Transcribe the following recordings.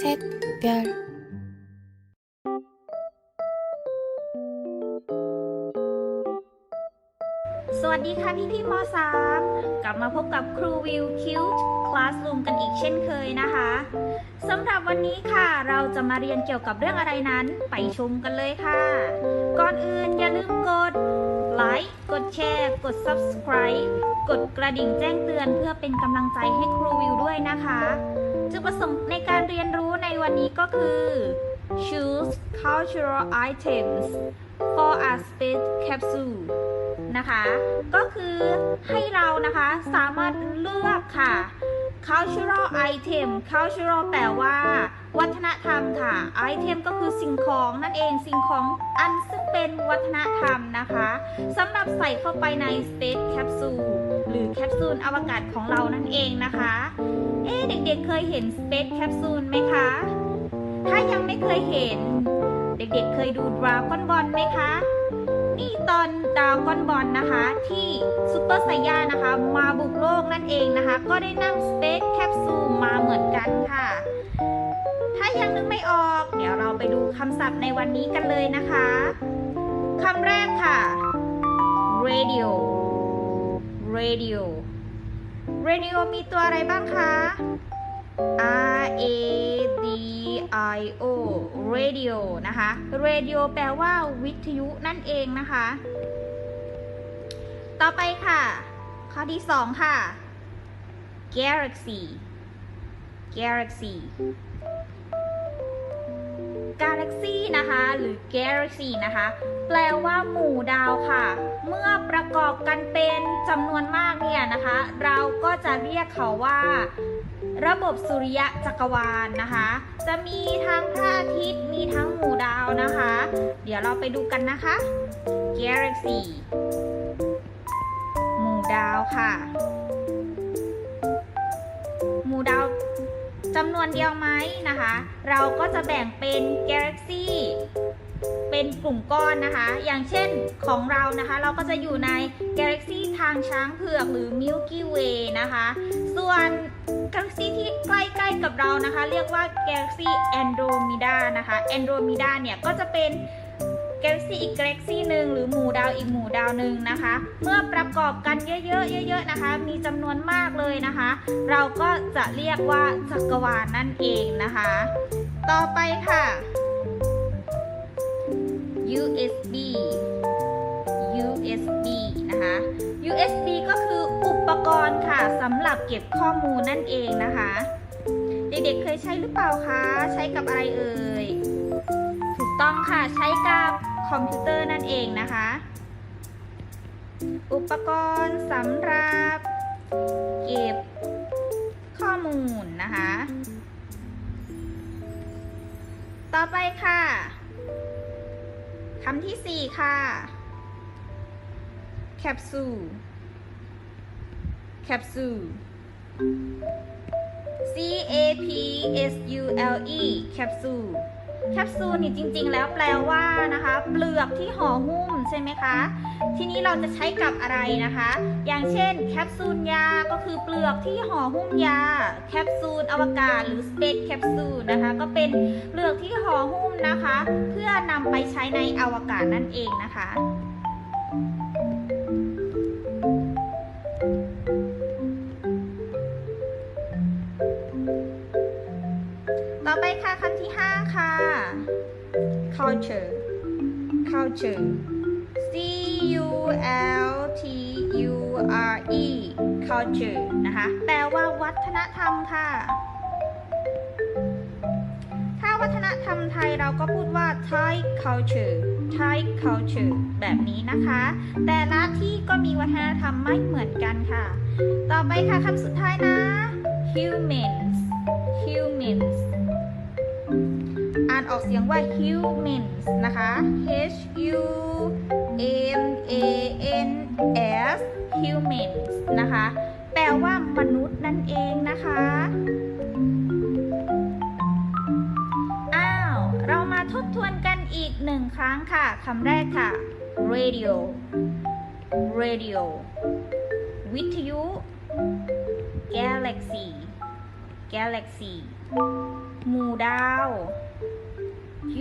셋별สวัสดีค่ะพี่พี่ม .3 กลับมาพบกับครูวิวคิวคลาส o ูมกันอีกเช่นเคยนะคะสำหรับวันนี้ค่ะ เราจะมาเรียนเกี่ยวกับเรื่องอะไรนั้น ไปชมกันเลยค่ะ ก่อนอื่นอย่าลืมกดไลค์กดแชร์ กด subscribe กดกระดิ่งแจ้งเตือนเพื่อเป็นกำลังใจให้ครูวิวด้วยนะคะ จุดประสงค์ในการเรียนรู้ในวันนี้ก็คือ choose cultural items for a space capsule นะคะ ก็คือให้เรานะคะสามารถเลือกค่ะ cultural item cultural แปลว่า วัฒนธรรมค่ะ item ก็คือสิ่งของนั่นเองสิ่งของอันซึ่งเป็นวัฒนธรรมนะคะสำหรับใส่เข้าไปใน space capsule หรือแคปซูลอวกาศของเรานั่นเองนะคะ อ๊ะเด็กๆเคยเห็น space capsule ไหมคะ ถ้ายังไม่เคยเห็น เด็กๆเคยดูดราก้อนบอลไหมคะ นี่ตอนดาวก้อนบอลนะคะ ที่ซูเปอร์ไซย่านะคะ มาบุกโลกนั่นเองนะคะ ก็ได้นั่งสเปซแคปซูลมาเหมือนกันค่ะ ถ้ายังนึกไม่ออก เดี๋ยวเราไปดูคำศัพท์ในวันนี้กันเลยนะคะคำแรกค่ะ radio radio เรดิโอมีตัวอะไรบ้างคะ R A D I O radio นะคะ radio แปลว่าวิทยุนั่นเองนะคะ ต่อไปค่ะ ข้อที่สองค่ะ galaxy galaxy galaxy นะคะ หรือ galaxy นะคะ แปลว่าหมู่ดาวค่ะ เมื่อประกอบกันเป็นจำนวนมากเนี่ยนะคะ เราก็จะเรียกเขาว่า ระบบสุริยะจักรวาลนะคะ จะมีทั้งพระอาทิตย์มีทั้งหมู่ดาวนะคะ เดี๋ยวเราไปดูกันนะคะ Galaxy หมู่ดาวค่ะ หมู่ดาว จำนวนเดียวไหมนะคะ เราก็จะแบ่งเป็นกาเล็กซี่เป็นกลุ่มก้อนนะคะ อย่างเช่นของเรานะคะ เราก็จะอยู่ในกาเล็กซี่ทางช้างเผือกหรือมิลกี้เวย์นะคะ ส่วนกาเล็กซี่ที่ใกล้ๆกับเรานะคะ เรียกว่ากาเล็กซี่แอนโดรเมดานะคะแอนโดรมิดาเนี่ยก็จะเป็น Galaxy อีก Galaxy หนึ่งหรือหมู่ดาวอีกหมู่ดาวหนึ่งนะคะ เมื่อประกอบกันเยอะๆเยอะๆนะคะ มีจำนวนมากเลยนะคะ เราก็จะเรียกว่าจักรวาลนั่นเองนะคะ ต่อไปค่ะ USB USB นะคะ USB ก็คืออุปกรณ์ค่ะสำหรับเก็บข้อมูลนั่นเองนะคะ เด็กๆเคยใช้หรือเปล่าคะ ใช้กับอะไรเอ่ย ถูกต้องค่ะ ใช้กับ คอมพิวเตอร์นั่นเองนะคะ อุปกรณ์สำหรับเก็บข้อมูลนะคะ ต่อไปค่ะคำที่ 4 ค่ะ แคปซูล แคปซูล C A P S U L E แคปซูล แคปซูลนี่จริง ๆ แล้วแปลว่านะคะ เปลือกที่ห่อหุ้มใช่ไหมคะ ทีนี้เราจะใช้กับอะไรนะคะ อย่างเช่นแคปซูลยาก็คือเปลือกที่ห่อหุ้มยา แคปซูลอวกาศหรือสเปซแคปซูลนะคะ ก็เป็นเปลือกที่ห่อหุ้มนะคะ เพื่อนำไปใช้ในอวกาศนั่นเองนะคะ culture C U L T U R E culture นะคะ แปลว่าวัฒนธรรมค่ะ ถ้าวัฒนธรรมไทยเราก็พูดว่า Thai culture Thai culture แบบนี้นะคะ แต่ละที่ก็มีวัฒนธรรมไม่เหมือนกันค่ะ ต่อไปค่ะคำสุดท้ายนะ humans humans อ่านออกเสียงว่า humans นะคะ H U M A N S humans นะคะ แปลว่ามนุษย์นั่นเองนะคะ อ้าว เรามาทบทวนกันอีกหนึ่งครั้งค่ะ คำแรกค่ะ radio radio วิทยุ galaxy galaxy หมู่ดาว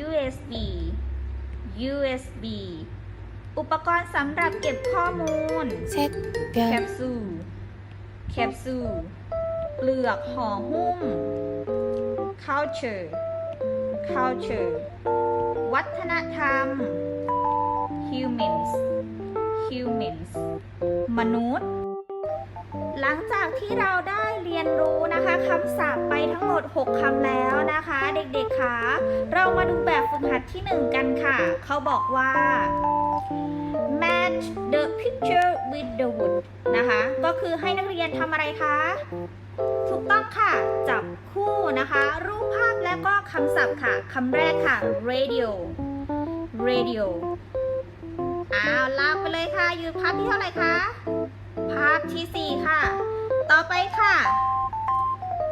USB USB อุปกรณ์สำหรับเก็บข้อมูล샛별แคปซูล แคปซูล เปลือกห่อหุ้ม culture culture วัฒนธรรม humans humans มนุษย์ หลังจากที่เราได้เรียนรู้นะคะคำศัพท์ไปทั้งหมด 6คำแล้วนะคะเด็กๆคะเรามาดูแบบฝึกหัดที่ 1 กันค่ะ เขาบอกว่า match the picture with the wood นะคะ ก็คือให้นักเรียนทำอะไรคะ ถูกต้องค่ะ จับคู่นะคะ รูปภาพและก็คำศัพท์ค่ะคำแรกค่ะ radio radio อ้าวลากไปเลยค่ะ อยู่ภาพที่เท่าไหร่คะ ภาพที่ 4 ค่ะ ต่อไปค่ะ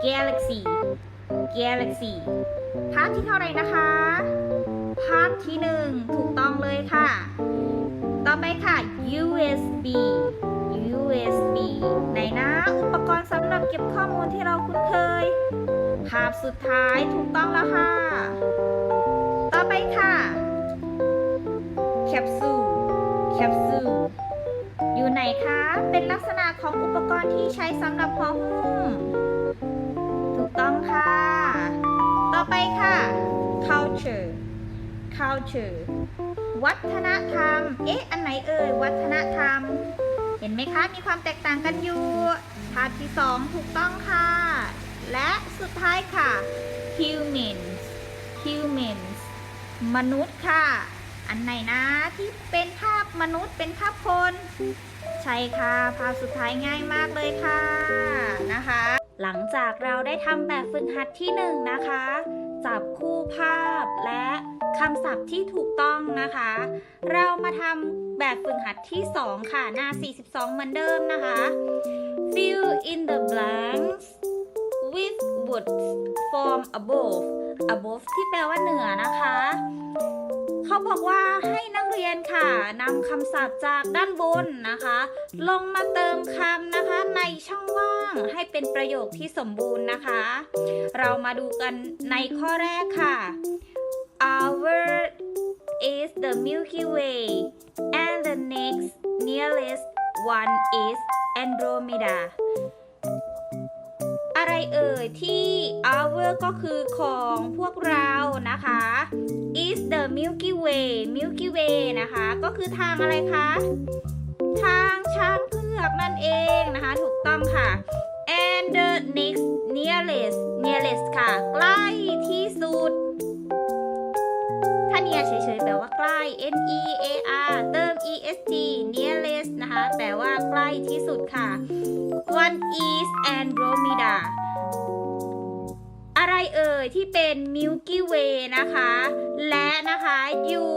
galaxy galaxy ภาพที่เท่าไรนะคะภาพที่1ถูกต้องเลยค่ะ ต่อไปค่ะ USB USB ไหนนะอุปกรณ์สำหรับเก็บข้อมูลที่เราคุ้นเคย ภาพสุดท้ายถูกต้องแล้วค่ะ ต่อไปค่ะ แคปซูล แคปซูล อยู่ไหนคะ เป็นลักษณะของอุปกรณ์ที่ใช้สำหรับห่อหุ้ม ถูกต้องค่ะ ไปค่ะ culture culture วัฒนธรรม เอ๊ะ อันไหนเอ่ย วัฒนธรรม เห็นไหมคะ มีความแตกต่างกันอยู่ภาพที่สองถูกต้องค่ะ และสุดท้ายค่ะ humans humans มนุษย์ค่ะ อันไหนนะที่เป็นภาพมนุษย์เป็นภาพคน ใช่ค่ะ ภาพสุดท้ายง่ายมากเลยค่ะนะคะ หลังจากเราได้ทำแบบฝึกหัดที่หนึ่งนะคะ จับคู่ภาพและคำศัพท์ที่ถูกต้องนะคะ เรามาทำแบบฝึกหัดที่ 2 ค่ะ หน้า 42 เหมือนเดิมนะคะ fill in the blanks with words from above above ที่แปลว่าเหนือนะคะ เขาบอกว่าให้นักเรียนค่ะนำคำศัพท์จากด้านบนนะคะ ลงมาเติมคำนะคะในช่องว่างให้เป็นประโยคที่สมบูรณ์นะคะ เรามาดูกันในข้อแรกค่ะ Our is the Milky Way and the next nearest one is Andromeda อะไรเอ่ยที่ our ก็คือของพวกเรานะคะ is the Milky Way Milky Way นะคะ ก็คือทางอะไรคะ ทางช้างเผือกนั่นเองนะคะ ถูกต้องค่ะ and the next nearest nearest ค่ะ ใกล้ที่สุด ถ้า near เฉยๆแปลว่าใกล้ n e a r เติม e s t ล้ที่สุดค่ะ one is Andromeda อะไรเอ่ยที่เป็น Milky Way นะคะ และนะคะอยู่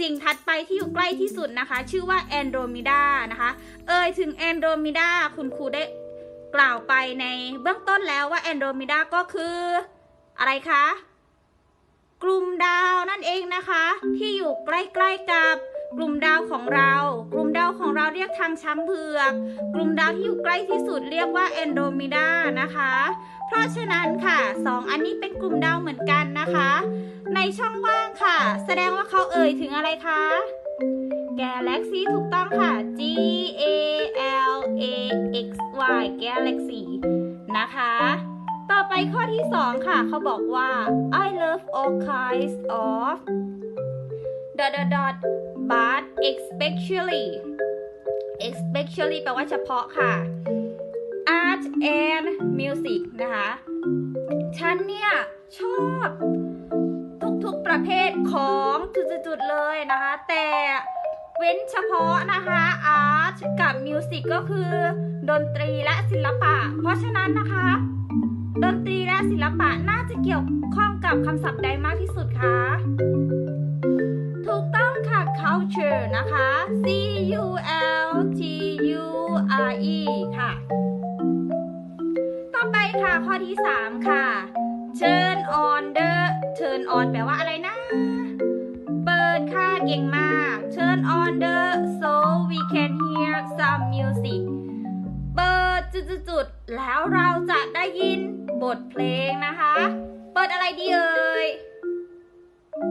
สิ่งถัดไปที่อยู่ใกล้ที่สุดนะคะ ชื่อว่า Andromeda นะคะ เอ่ยถึง Andromeda คุณครูได้กล่าวไปในเบื้องต้นแล้วว่า Andromeda ก็คืออะไรคะ กลุ่มดาวนั่นเองนะคะ ที่อยู่ใกล้ๆกับ กลุ่มดาวของเรา กลุ่มดาวของเราเรียกทางช้างเผือก กลุ่มดาวที่อยู่ใกล้ที่สุดเรียกว่า Andromeda นะคะ เพราะฉะนั้นค่ะสองอันนี้เป็นกลุ่มดาวเหมือนกันนะคะ ในช่องว่างค่ะ แสดงว่าเขาเอ่ยถึงอะไรคะ Galaxy ถูกต้องค่ะ G A L A X Y Galaxy นะคะ ต่อไปข้อที่ 2 ค่ะ เขาบอกว่า I love all kinds of dot dot dot but especially especially แปลว่าเฉพาะค่ะ art and music นะคะ ฉันเนี่ย ชอบทุกๆประเภทของจุดๆๆเลยนะคะ แต่เว้นเฉพาะนะคะ art กับ music ก็คือ ดนตรีและศิลปะ เพราะฉะนั้นนะคะ ดนตรีและศิลปะน่าจะเกี่ยวข้องกับคำศัพท์ใดมากที่สุดคะ นะคะ C U L T U R E ค่ะ ต่อไปค่ะข้อที่ 3 ค่ะ turn on the turn on แปลว่าอะไรนะ เปิดค่ะเก่งมาก turn on the so we can hear some music เปิดจุดๆแล้วเราจะได้ยินบทเพลงนะคะ เปิดอะไรดีเอ่ย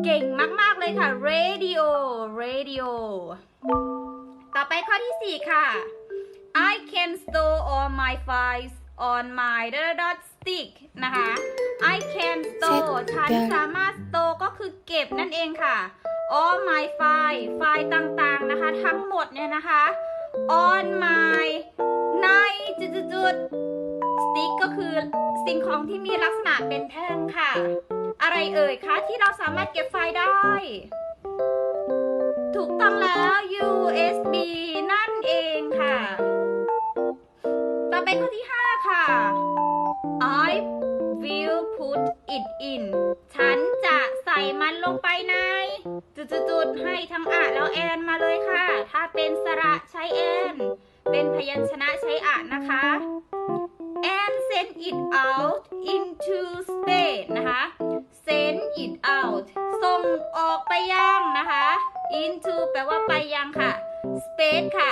เก่งมาก ๆ เลยค่ะ radio radio ต่อไปข้อที่ 4 ค่ะ I can store all my files on my dot stick นะคะ I can store ฉันสามารถ store ก็คือเก็บนั่นเองค่ะ all my file ไฟล์ต่างๆนะคะ ทั้งหมดเนี่ยนะคะ on my ในจุดๆๆ stick ก็คือสิ่งของที่มีลักษณะเป็นแท่งค่ะ อะไรเอ่ยคะที่เราสามารถเก็บไฟล์ได้ ถูกต้องแล้ว USB นั่นเองค่ะ ต่อไปข้อที่ 5 ค่ะ I will put it in ฉันจะใส่มันลงไปใน จุดๆให้ทั้งอะแล้วแอนมาเลยค่ะ ถ้าเป็นสระใช้แอน เป็นพยัญชนะใช้อะนะคะ and send it out into space นะคะ send it out ส่งออกไปยังนะคะ into แปลว่าไปยังค่ะ space ค่ะ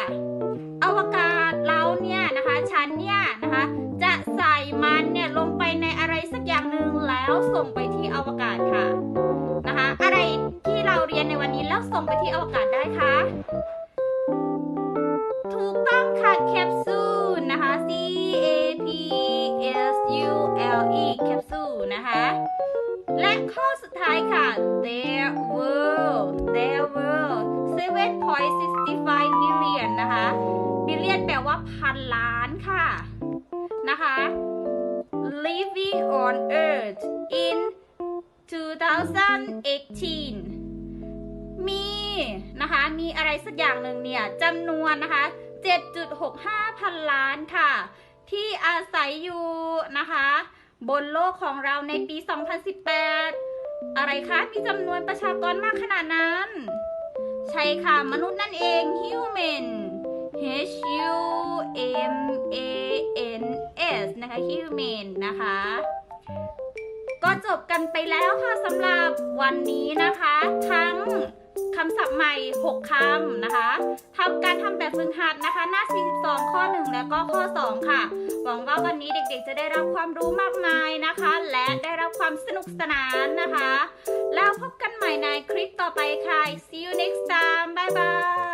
อวกาศเราเนี่ยนะคะฉันเนี่ยนะคะ จะใส่มันเนี่ยลงไปในอะไรสักอย่างหนึ่งแล้วส่งไปที่อวกาศค่ะนะคะ อะไรที่เราเรียนในวันนี้แล้วส่งไปที่อวกาศได้คะถูกต้องค่ะแคปซูลนะคะ นะคะมีอะไรสักอย่างหนึ่งเนี่ยจำนวนนะคะ 7.65 พันล้านค่ะ ที่อาศัยอยู่นะคะ บนโลกของเราในปี 2018 อะไรคะ มีจำนวนประชากรมากขนาดนั้น ใช่ค่ะ มนุษย์นั่นเอง human H U M A N S นะคะ human นะคะก็จบกันไปแล้วค่ะสำหรับวันนี้นะคะ ทั้ง คำศัพท์ใหม่ 6 คำนะคะทำการทำแบบฝึกหัดนะคะ หน้า 42 ข้อ 1 แล้วก็ข้อ 2 ค่ะ หวังว่าวันนี้เด็กๆ จะได้รับความรู้มากมายนะคะ และได้รับความสนุกสนานนะคะ แล้วพบกันใหม่ในคลิปต่อไปค่ะ see you next time bye bye